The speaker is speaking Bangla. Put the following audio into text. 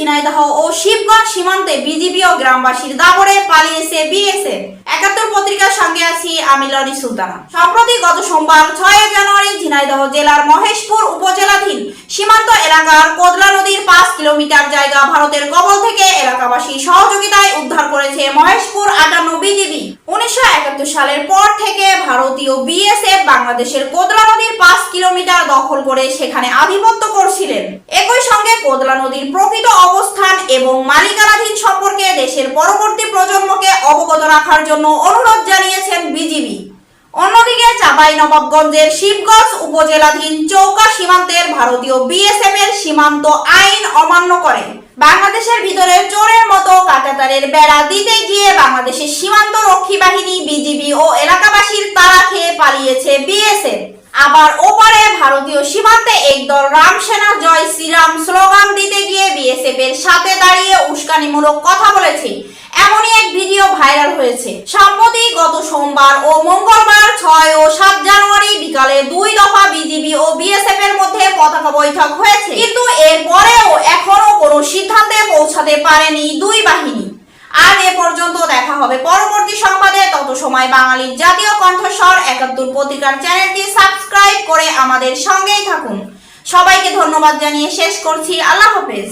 ঝিনাইদহ ও শিবগঞ্জ সীমান্তে বিজিবি ও গ্রামবাসীর দাবরে পালিয়েছে বিএসএফ। একাত্তর পত্রিকার সঙ্গে আছি আমি লরি সুলতানা। সম্প্রতি গত সোমবার ছয় জানুয়ারি ঝিনাইদহ জেলার মহেশপুর উপজেলাধীন সীমান্ত এলাকার কোদলা নদীর পাঁচ কিলোমিটার জায়গা ভারতের কবল থেকে এলাকাবাসী সহযোগিতায় উদ্ধার করেছে মহেশপুর আটান্ন বিজিবি। উনিশশো একাত্তর সালের পর থেকে ভারতীয় বিএসএফ বাংলাদেশের কোদলা নদীর পাঁচ কিলোমিটার দখল করে সেখানে আধিপত্য করছিলেন। একই সঙ্গে কোদলা নদীর এবং মালিকানাধীন সম্পর্কে দেশের পরবর্তী প্রজন্মকে অবগত রাখার জন্য অনুরোধ জানিয়েছেন বিজিবি। অন্যদিকে চাঁপাই নবাবগঞ্জের শিবগঞ্জ উপজেলাধীন চৌকা সীমান্তের ভারতীয় বিএসএফ এর সীমান্ত আইন অমান্য করে। বাংলাদেশের ভিতরে চোরের মতো কাঁটাতারের বেড়া দিতে গিয়ে বাংলাদেশের সীমান্ত রক্ষী বাহিনী, বিজিবি ও এলাকাবাসীর তারা খেয়ে পালিয়েছে বিএসএফ আবার ওপারে ভারতীয় সীমান্তে একদল রাম সেনা জয় শ্রীরাম স্লোগান দিতে বিএসএফ এর সাথে দাঁড়িয়ে উস্কানিমূলক কথা বলেছে। এমনই এক ভিডিও ভাইরাল হয়েছে। সম্প্রতি গত সোমবার ও মঙ্গলবার ছয় ও সাত জানুয়ারি বিকালে দুই দফা বিজিবি ও বিএসএফ এর মধ্যে পতাকা বৈঠক হয়েছে। কিন্তু এরপরেও এখনও কোনো সিদ্ধান্তে পৌঁছাতে পারেনি দুই বাহিনী। আর এ পর্যন্ত দেখা হবে পরবর্তী সংবাদে। তত সময় বাঙালির জাতীয় কণ্ঠস্বর একাত্তর পত্রিকার চ্যানেলটি সাবস্ক্রাইব করে আমাদের সঙ্গেই থাকুন। সবাইকে ধন্যবাদ জানিয়ে শেষ করছি। আল্লাহ হাফেজ।